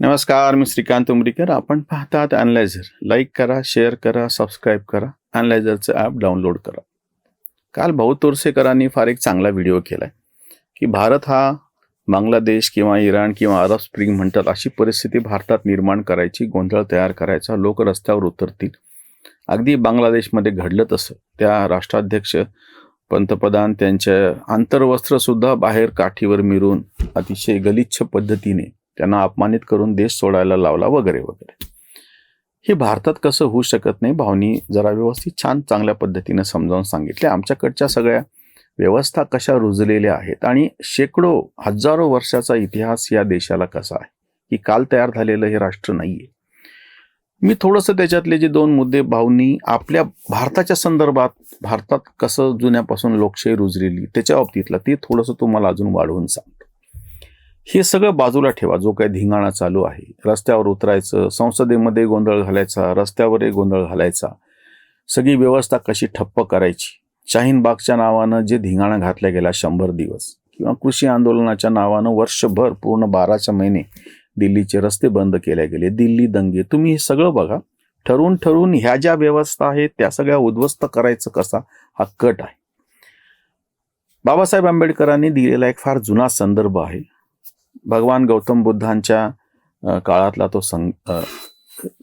नमस्कार मी श्रीकांत उमरीकर. आपण पाहतात अनलायझर लाईक करा शेअर करा सबस्क्राईब करा. अनलायझरचं ॲप डाउनलोड करा. काल भाऊ तोरसेकरांनी फार एक चांगला व्हिडिओ केला आहे की भारत हा बांगलादेश किंवा इराण किंवा अरब स्प्रिंग म्हणतात अशी परिस्थिती भारतात निर्माण करायची गोंधळ तयार करायचा लोक रस्त्यावर उतरतील. अगदी बांगलादेशमध्ये घडलं तसं. त्या राष्ट्राध्यक्ष पंतप्रधान त्यांच्या आंतरवस्त्रसुद्धा बाहेर काठीवर मिरून अतिशय गलिच्छ पद्धतीने त्यांना अपमानित करून देश सोडायला लावला वगैरे वगैरे. हे भारतात कसं होऊ शकत नाही भावनी जरा व्यवस्थित छान चांगल्या पद्धतीने समजावून सांगितले आमच्याकडच्या सगळ्या व्यवस्था कशा रुजलेल्या आहेत आणि शेकडो हजारो वर्षाचा इतिहास या देशाला कसा आहे? की काल तयार झालेलं हे राष्ट्र नाहीये. मी थोडंसं त्याच्यातले जे दोन मुद्दे भावनी आपल्या भारताच्या संदर्भात भारतात कसं जुन्यापासून लोकशाही रुजलेली त्याच्या बाबतीतलं ते थोडंसं तुम्हाला अजून वाढवून सांग. हे सगळं बाजूला ठेवा. जो काही धिंगाणा चालू आहे. रस्त्यावर उतरायचं संसदेमध्ये गोंधळ घालायचा रस्त्यावरही गोंधळ घालायचा. सगळी व्यवस्था कशी ठप्प करायची? शाहीन बागच्या नावानं जे धिंगाणा घातला गेला शंभर दिवस किंवा कृषी आंदोलनाच्या नावानं वर्षभर पूर्ण बाराच्या महिने दिल्लीचे रस्ते बंद केले गेले. दिल्ली दंगे. तुम्ही हे सगळं बघा. ठरवून ठरवून ह्या ज्या व्यवस्था आहेत त्या सगळ्या उद्ध्वस्त करायचं कसा हा कट आहे. बाबासाहेब आंबेडकरांनी दिलेला एक फार जुना संदर्भ आहे. भगवान गौतम बुद्धांच्या काळातला तो संग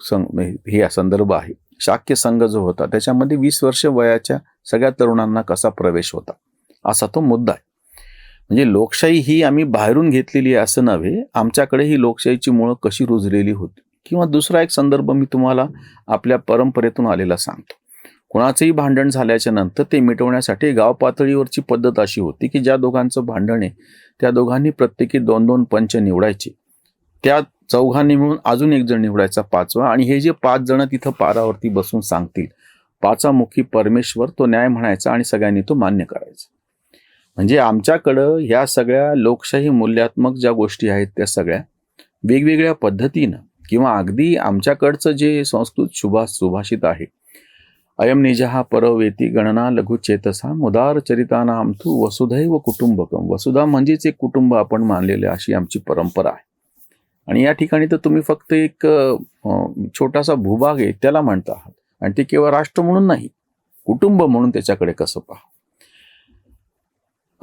संग हे संदर्भ आहे. शाक्य संघ जो होता त्याच्यामध्ये वीस वर्ष वयाच्या सगळ्या तरुणांना कसा प्रवेश होता असा तो मुद्दा आहे. म्हणजे लोकशाही ही आम्ही बाहेरून घेतलेली आहे असं नव्हे आमच्याकडे ही लोकशाहीची मुळं कशी रुजलेली होती? किंवा दुसरा एक संदर्भ मी तुम्हाला आपल्या परंपरेतून आलेला सांगतो. कोणाचंही भांडण झाल्याच्यानंतर ते मिटवण्यासाठी गाव पातळीवरची पद्धत अशी होती की ज्या दोघांचं भांडण आहे त्या दोघांनी प्रत्येकी दोन दोन पंच निवडायचे. त्या चौघांनी मिळून अजून एक जण निवडायचा पाचवा आणि हे जे पाच जण तिथं पारावरती बसून सांगतील पाचामुखी परमेश्वर तो न्याय म्हणायचा आणि सगळ्यांनी तो मान्य करायचा. म्हणजे आमच्याकडं ह्या सगळ्या लोकशाही मूल्यात्मक ज्या गोष्टी आहेत त्या सगळ्या वेगवेगळ्या पद्धतीनं किंवा अगदी आमच्याकडचं जे संस्कृत शुभा सुभाषित आहे अयम निजहा परवेती गणना लघुचेतसा मुदार चरितानाम तू वसुधैव कुटुंबकम वसुधा म्हणजेच एक कुटुंब आपण मानलेले अशी आमची परंपरा आहे. आणि या ठिकाणी तर तुम्ही फक्त एक छोटासा भूभाग आहे त्याला म्हणता आहात. आणि ते केवळ राष्ट्र म्हणून नाही कुटुंब म्हणून त्याच्याकडे कसं पहा?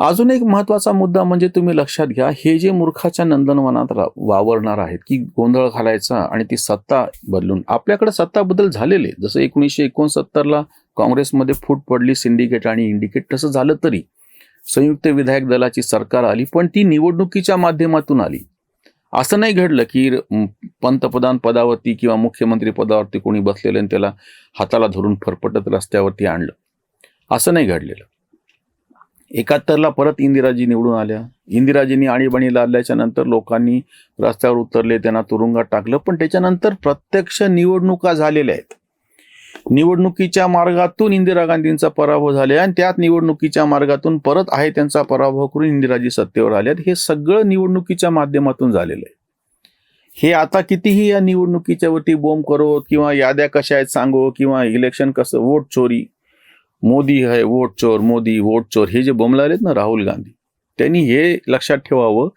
अजून एक महत्त्वाचा मुद्दा म्हणजे तुम्ही लक्षात घ्या हे जे मूर्खाच्या नंदनवनात वावरणार आहेत की गोंधळ घालायचा आणि ती सत्ता बदलून आपल्याकडे सत्ता बदल झालेले जसं एकोणीसशे एकोणसत्तरला काँग्रेसमध्ये फूट पडली सिंडिकेट आणि इंडिकेट तसं झालं तरी संयुक्त विधायक दलाची सरकार आली पण ती निवडणुकीच्या माध्यमातून आली. असं नाही घडलं की पंतप्रधान पदावरती किंवा मुख्यमंत्री पदावरती कोणी बसलेलं आणि त्याला हाताला धरून फरफटत रस्त्यावरती आणलं. असं नाही घडलेलं. एकाहत्तरला परत इंदिराजी निवडून आल्या. इंदिराजींनी आणीबाणी लादल्याच्या नंतर लोकांनी रस्त्यावर उतरले त्यांना तुरुंगात टाकलं. पण त्याच्यानंतर प्रत्यक्ष निवडणुका झालेल्या आहेत. निवडणुकीच्या मार्गातून इंदिरा गांधींचा पराभव झाले आणि त्यात निवडणुकीच्या मार्गातून परत आहे त्यांचा पराभव करून इंदिराजी सत्तेवर आल्यात हे सगळं निवडणुकीच्या माध्यमातून झालेलं आहे. हे आता कितीही या निवडणुकीच्या वरती बोंब करो किंवा याद्या कशा आहेत सांगो किंवा इलेक्शन कसं वोट चोरी मोदी आहे वोट चोर मोदी वोट चोर हे जे बोंबलालेत ना राहुल गांधी त्यांनी हे लक्षात ठेवावं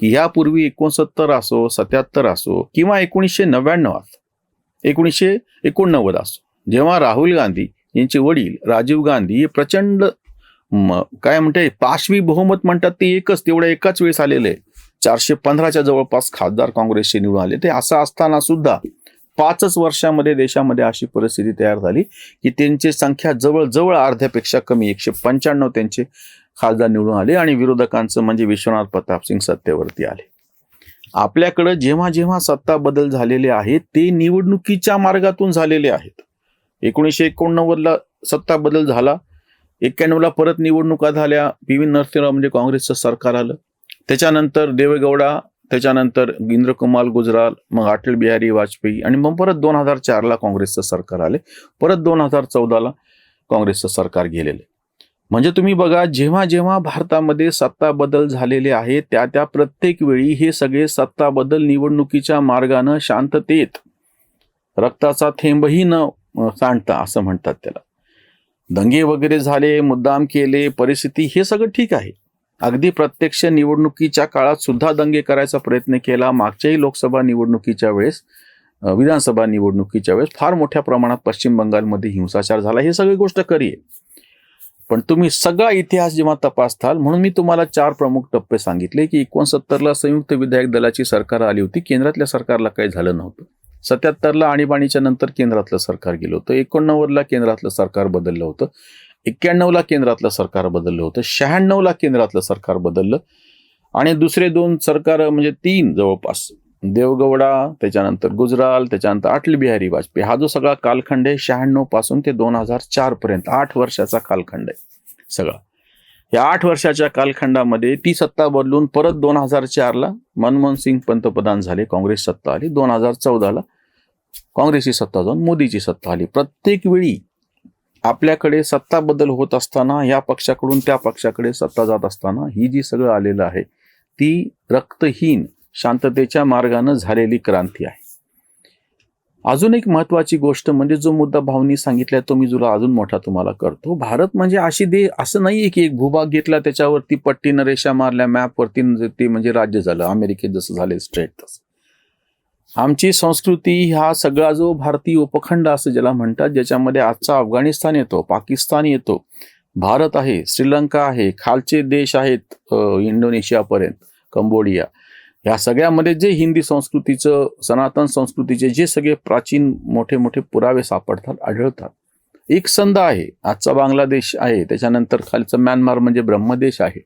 की ह्यापूर्वी एकोणसत्तर असो सत्याहत्तर असो किंवा एकोणीसशे नव्याण्णव असो एकोणीसशे एकोणनव्वद असो जेव्हा राहुल गांधी यांचे वडील राजीव गांधी हे प्रचंड म, काय म्हणते पाशवी बहुमत म्हणतात ते एकच तेवढ्या एकाच वेळेस आलेले आहे. चारशे पंधराच्या जवळपास खासदार काँग्रेसचे निवडून आले ते असं असताना सुद्धा पाचच वर्षामध्ये देशामध्ये अशी परिस्थिती तयार झाली की त्यांची संख्या जवळजवळ अर्ध्यापेक्षा कमी एकशे पंच्याण्णव त्यांचे खासदार निवडून आले आणि विरोधकांचं म्हणजे विश्वनाथ प्रताप सिंग सत्तेवरती आले. आपल्याकडं जेव्हा जेव्हा सत्ता बदल झालेले आहेत ते निवडणुकीच्या मार्गातून झालेले आहेत. एकोणीसशे एकोणनव्वदला सत्ता बदल झाला एक्क्याण्णवला परत निवडणुका झाल्या पी व्ही नरसिंहराव म्हणजे काँग्रेसचं सरकार आलं. त्याच्यानंतर देवेगौडा त्याच्यानंतर इंद्रकुमार गुजराल मग अटल बिहारी वाजपेयी आणि मग परत दोन हजार चारला काँग्रेसचं सरकार आले. परत दोन हजार चौदाला काँग्रेसचं सरकार गेलेले म्हणजे तुम्ही बघा जेव्हा जेव्हा भारतामध्ये सत्ता बदल झालेले आहेत त्या त्या प्रत्येक वेळी हे सगळे सत्ता बदल निवडणुकीच्या मार्गानं शांततेत रक्ताचा थेंबही न सांडता असं म्हणतात त्याला. दंगे वगैरे झाले मुद्दाम केले परिस्थिती हे सगळं ठीक आहे. अगदी प्रत्यक्ष निवडणुकीच्या काळात सुद्धा दंगे करायचा प्रयत्न केला. मागच्याही लोकसभा निवडणुकीच्या वेळेस विधानसभा निवडणुकीच्या वेळेस फार मोठ्या प्रमाणात पश्चिम बंगालमध्ये हिंसाचार झाला. हे सगळी गोष्ट खरी आहे. पण तुम्ही सगळा इतिहास जेव्हा तपासताल म्हणून मी तुम्हाला चार प्रमुख टप्पे सांगितले की एकोणसत्तरला संयुक्त विधायक दलाची सरकार आली होती. केंद्रातल्या सरकारला काही झालं नव्हतं. सत्याहत्तरला आणीबाणीच्या नंतर केंद्रातलं सरकार गेलं होतं. एकोणनव्वदला केंद्रातलं सरकार बदललं होतं. एक्क्याण्णवला केंद्रातलं सरकार बदललं होतं शहाण्णवला केंद्रातलं सरकार बदललं. आणि दुसरे दोन सरकार म्हणजे तीन जवळपास देवगौडा त्याच्यानंतर गुजराल त्याच्यानंतर अटल बिहारी वाजपेयी. हा जो सगळा कालखंड आहे शहाण्णवपासून ते दोन हजार चार पर्यंत आठ वर्षाचा कालखंड आहे सगळा. या आठ वर्षाच्या कालखंडामध्ये ती सत्ता बदलून परत दोन हजार चारला मनमोहन सिंग पंतप्रधान झाले काँग्रेस सत्ता आली. दोन हजार चौदाला काँग्रेसची सत्ता जाऊन मोदीची सत्ता आली. प्रत्येक वेळी आपल्याकडे सत्ता बदल होत असताना या पक्षाकडून त्या पक्षाकडे सत्ता जात असताना ही जी सगळं आलेलं आहे ती रक्तहीन शांततेच्या मार्गानं झालेली क्रांती आहे. अजून एक महत्वाची गोष्ट म्हणजे जो मुद्दा भावनी सांगितलाय तो मी तुला अजून मोठा तुम्हाला करतो. भारत म्हणजे अशी दे असं नाहीये की एक भूभाग घेतला त्याच्यावरती पट्टीनं रेषा मारल्या मॅपवरती ते म्हणजे राज्य झालं अमेरिकेत जसं झाले स्ट्रेट तसं. आमची संस्कृती हा सगळा जो भारतीय उपखंड असं ज्याला म्हणतात ज्याच्यामध्ये आजचा अफगाणिस्तान येतो पाकिस्तान येतो भारत आहे श्रीलंका आहे खालचे देश आहेत इंडोनेशियापर्यंत कंबोडिया. या सगळ्यामध्ये जे हिंदी संस्कृतीचं सनातन संस्कृतीचे जे सगळे प्राचीन मोठे मोठे पुरावे सापडतात आढळतात. एक संध आहे आजचा बांगलादेश आहे त्याच्यानंतर खालचं म्यानमार म्हणजे ब्रह्मदेश आहे.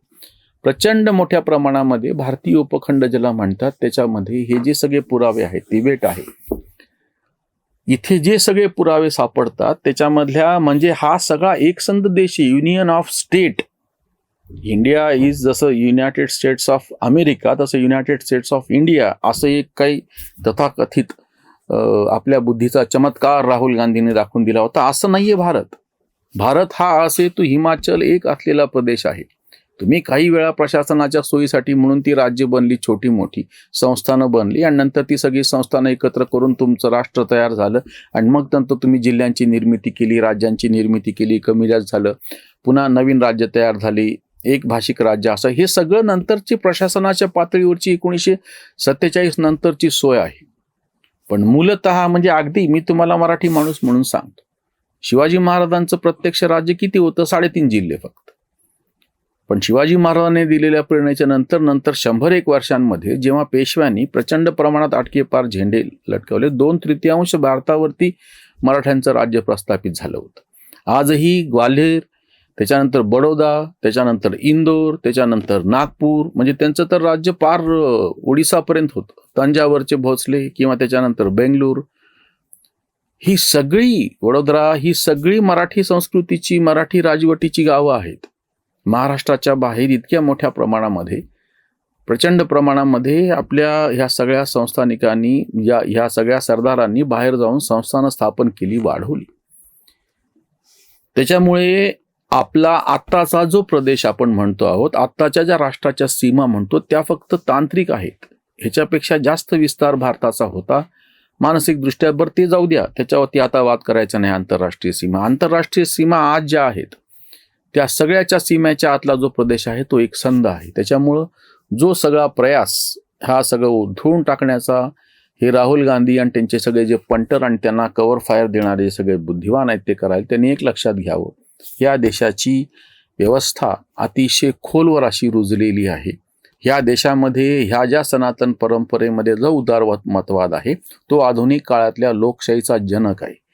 प्रचंड मोठ्या प्रमाणामध्ये भारतीय उपखंड ज्याला म्हणतात त्याच्यामध्ये हे जे सगळे पुरावे आहेत तिबेट आहे. इथे जे सगळे पुरावे सापडतात त्याच्यामधल्या म्हणजे हा सगळा एकसंध देश आहे union of state India is जसं युनायटेड स्टेट्स ऑफ अमेरिका तसं युनायटेड स्टेट्स ऑफ इंडिया असं एक काही तथाकथित आपल्या बुद्धीचा चमत्कार राहुल गांधींनी दाखवून दिला होता. असं नाहीये भारत. भारत हा असे तो हिमाचल एक असलेला प्रदेश आहे. तुम्ही काही वेळा प्रशासनाच्या सोयीसाठी म्हणून ती राज्य बनली छोटी मोठी संस्थानं बनली आणि नंतर ती सगळी संस्थानं एकत्र करून तुमचं राष्ट्र तयार झालं आणि मग नंतर तुम्ही जिल्ह्यांची निर्मिती केली राज्यांची निर्मिती केली कमी जास्त झालं पुन्हा नवीन राज्य तयार झाली एक भाषिक राज्य असं. हे सगळं नंतरची प्रशासनाच्या पातळीवरची एकोणीसशे सत्तेचाळीस नंतरची सोय आहे. पण मूलत म्हणजे अगदी मी तुम्हाला मराठी माणूस म्हणून सांगतो. शिवाजी महाराजांचं प्रत्यक्ष राज्य किती होतं? साडेतीन जिल्हे फक्त. पण शिवाजी महाराजांनी दिलेल्या प्रेरणेच्या नंतर नंतर शंभर एक वर्षांमध्ये जेव्हा पेशव्यांनी प्रचंड प्रमाणात आटके पार झेंडे लटकवले दोन तृतीयांश भारतावरती मराठ्यांचं राज्य प्रस्थापित झालं होतं. आजही ग्वाल्हेर त्याच्यानंतर बडोदा त्याच्यानंतर इंदोर त्याच्यानंतर नागपूर म्हणजे त्यांचं तर राज्य पार ओडिसापर्यंत होतं. तंजावरचे भोसले किंवा त्याच्यानंतर बेंगलोर. ही सगळी वडोदरा ही सगळी मराठी संस्कृतीची मराठी राजवटीची गावं आहेत. महाराष्ट्राच्या बाहेर इतक्या मोठ्या प्रमाणामध्ये प्रचंड प्रमाणामध्ये आपल्या ह्या सगळ्या संस्थानिकांनी या ह्या सगळ्या सरदारांनी बाहेर जाऊन संस्थानं स्थापन केली वाढवली. त्याच्यामुळे आपला आत्ताचा जो प्रदेश आपण म्हणतो आहोत आत्ताच्या ज्या राष्ट्राच्या सीमा म्हणतो त्या फक्त तांत्रिक आहेत. ह्याच्यापेक्षा जास्त विस्तार भारताचा होता. मानसिकदृष्ट्या बरं ते जाऊ द्या त्याच्यावरती आता वाद करायचा नाही आंतरराष्ट्रीय सीमा. आंतरराष्ट्रीय सीमा आज ज्या आहेत त्या सगळ्याच्या सीमेच्या आतला जो प्रदेश आहे तो एक संध आहे. त्याच्यामुळं जो सगळा प्रयास हा सगळं उधळून टाकण्याचा हे राहुल गांधी आणि त्यांचे सगळे जे पंटर आणि त्यांना कवर फायर देणारे सगळे बुद्धिवान आहेत ते करायला त्यांनी एक लक्षात घ्यावं. या देशाची व्यवस्था अतिशय खोलवर अशी रुजलेली आहे. ह्या देशामध्ये ह्या ज्या सनातन परंपरेमध्ये जो उदारवत मतवाद आहे तो आधुनिक काळातल्या लोकशाहीचा जनक आहे.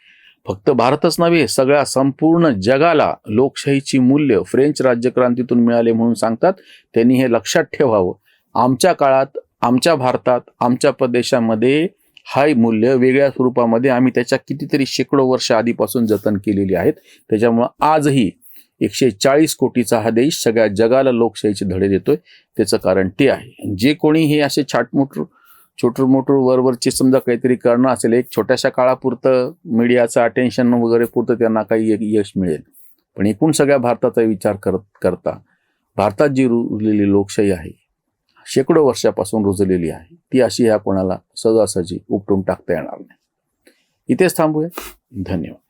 फक्त भारतच नव्हे सगळ्या संपूर्ण जगाला लोकशाहीची मूल्य फ्रेंच राज्यक्रांतीतून मिळाले म्हणून सांगतात त्यांनी हे लक्षात ठेवावं. आमच्या काळात आमच्या भारतात आमच्या प्रदेशामध्ये हाय मूल्य वेगळ्या स्वरूपामध्ये आम्ही त्याच्या कितीतरी शेकडो वर्ष आधीपासून जतन केलेली आहेत. त्याच्यामुळं आजही एकशे चाळीस कोटीचा हा देश सगळ्या जगाला लोकशाहीचे धडे देतोय त्याचं कारण ते आहे. जे कोणी हे असे छाटमुट छोटू मोठू वरवरची समजा काहीतरी करणं असेल एक छोट्याशा काळापुरतं मीडियाचं अटेन्शन वगैरे पुरतं त्यांना काही एक यश मिळेल. पण एकूण सगळ्या भारताचा विचार करत करता भारतात जी रुजलेली लोकशाही आहे शेकडो वर्षापासून रुजलेली आहे ती अशी ह्या कोणाला सहजासहजी उपटून टाकता येणार नाही. इथेच थांबूया. धन्यवाद.